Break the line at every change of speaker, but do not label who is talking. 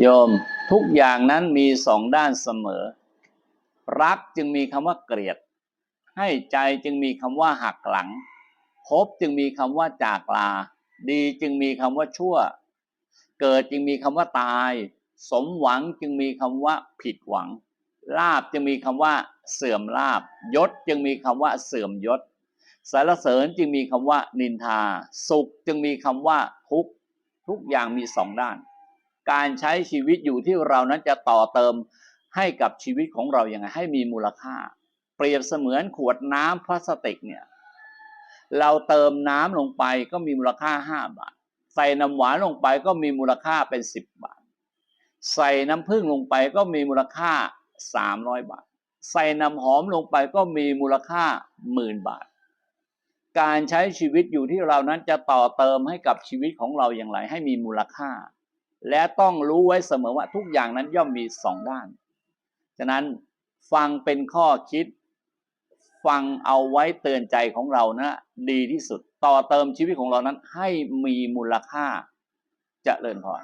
โยมทุกอย่างนั้นมีสองด้านเสมอ รักจึงมีคำว่าเกลียด ให้ใจจึงมีคำว่าหักหลัง พบจึงมีคำว่าจากลา ดีจึงมีคำว่าชั่ว เกิดจึงมีคำว่าตาย สมหวังจึงมีคำว่าผิดหวัง ลาบจึงมีคำว่าเสื่อมลาบ ยศจึงมีคำว่าเสื่อมยศ สารเสริญจึงมีคำว่านินทา สุขจึงมีคำว่าทุกทุกอย่างมีสองด้าน การใช้ชีวิตอยู่ที่เรานั้นจะต่อเติมให้กับชีวิตของเราอย่างไงให้มีมูลค่า เปรียบเสมือนขวดน้ำพลาสติกเนี่ยเราเติมน้ำลงไปก็มีมูลค่าห้าบาท ใส่น้ำหวานลงไปก็มีมูลค่าเป็นสิบบาท ใส่น้ำผึ้งลงไปก็มีมูลค่าสามร้อยบาท ใส่น้ำหอมลงไปก็มีมูลค่าหมื่นบาท การใช้ชีวิตอยู่ที่เรานั้นจะต่อเติมให้กับชีวิตของเราอย่างไรให้มีมูลค่า และต้องรู้ไว้เสมอว่าทุกอย่างนั้นย่อมมีสองด้าน ฉะนั้นฟังเป็นข้อคิด ฟังเอาไว้เตือนใจของเรานะดีที่สุด ต่อเติมชีวิตของเรานั้นให้มีมูลค่าจเจริญพร